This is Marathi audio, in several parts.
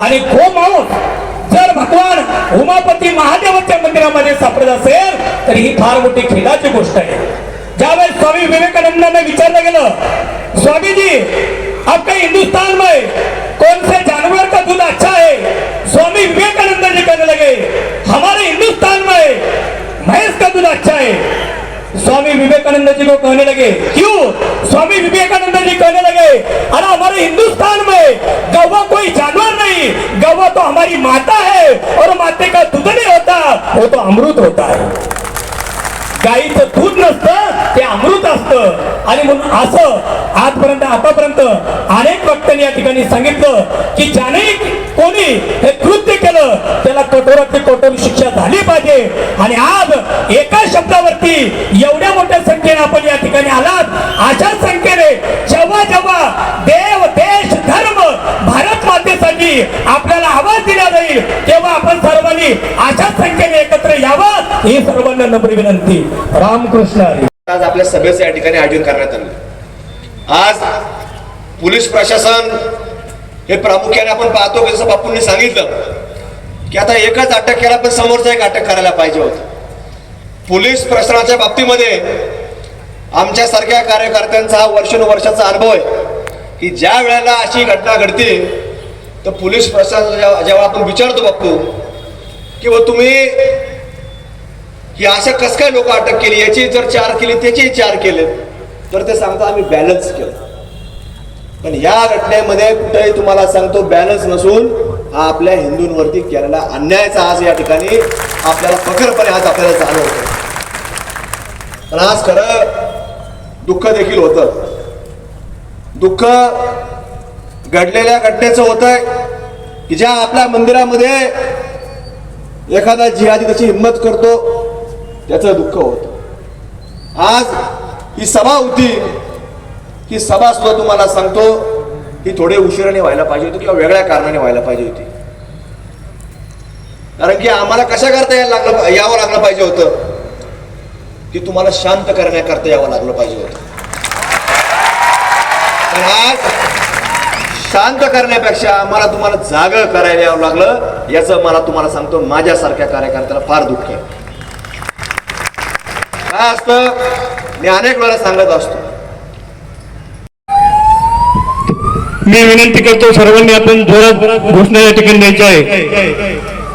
आणि गोमांस जर भगवान उमापती महादेवाच्या मंदिरामध्ये सापडत असेल तर ही फार मोठी खेदाची गोष्ट आहे. ज्यावेळेस स्वामी विवेकानंदांना विचारलं गेलं स्वामीजी आपल्या आपके हिंदुस्तान में कौन से जानवर का दूध अच्छा है स्वामी विवेकानंद जी कहने लगे हमारे हिंदुस्तान में भैंस का दूध अच्छा है स्वामी विवेकानंद जी को कहने लगे क्यों? स्वामी विवेकानंद जी कहने लगे अरे हमारे हिंदुस्तान माता है और माते का दूध नहीं होता वो तो अमृत होता है। गाईचं दूध नसतं ते अमृत असतं. आणि म्हणून असं आजपर्यंत आतापर्यंत अनेक वक्त्यांनी या ठिकाणी सांगितलं की ज्याने कोणी हे कृत्य केलं त्याला कठोरातली कठोर शिक्षा झाली पाहिजे. आणि आज एका शब्दावरती एवढ्या मोठ्या संख्येने आपण या ठिकाणी आलात. अशा संख्येने आपण अशा संख्येने एकत्र यावं ही सर्वांना नम्र विनंती. रामकृष्ण आज आपल्या सभेचं या ठिकाणी आयोजन करण्यात आलं. आज पोलीस प्रशासन हे प्रामुख्याने आपण पाहतो की जसं बापूंनी सांगितलं की आता एकच अटक केला पण समोरचा एक अटक करायला पाहिजे होत. पोलीस प्रशासनाच्या बाबतीमध्ये आमच्यासारख्या कार्यकर्त्यांचा हा वर्षानुवर्षाचा अनुभव आहे की ज्या वेळेला अशी घटना घडते तर पोलीस प्रशासन जेव्हा आपण विचारतो बापू की तुम्ही की अशा कस काय लोक अटक केली याची जर चार केली त्याचेही चार केले तर ते सांगतो आम्ही बॅलन्स केलं। पण या घटनेमध्ये कुठेही तुम्हाला सांगतो बॅलन्स नसून हा आपल्या हिंदूंवरती केलेला अन्यायाचा आज या ठिकाणी आपल्याला प्रखरपणे आज आपल्याला जाणवतो पण आज खरं दुःख देखील होतं. दुःख घडलेल्या घटनेचं होतंय की ज्या आपल्या मंदिरामध्ये एखादा जिहादी त्याची हिंमत करतो त्याचं दुःख होत. आज ही सभा होती ही सभा सुद्धा तुम्हाला सांगतो ही थोडे उशिराने व्हायला पाहिजे होती किंवा वेगळ्या कारणाने व्हायला पाहिजे होती. कारण की आम्हाला कशा करता यायला लागलं यावं लागलं पाहिजे होतं? की तुम्हाला शांत करण्याकरता यावं लागलं पाहिजे होतं. पण आज शांत करण्यापेक्षा आम्हाला तुम्हाला जाग करायला यावं लागलं. याचं मला तुम्हाला सांगतो माझ्यासारख्या कार्यकर्त्याला फार दुःख आहे. काय असतं? मी अनेक वेळा सांगत असतो. मी विनंती करतो सर्वांनी आपण जोरात घोषणा या ठिकाणी द्यायची आहे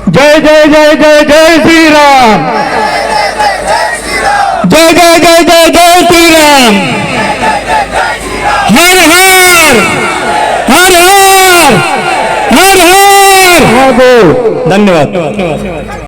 जय जय जय जय जय श्रीराम. जय जय जय जय जय श्रीराम. हर धन्यवाद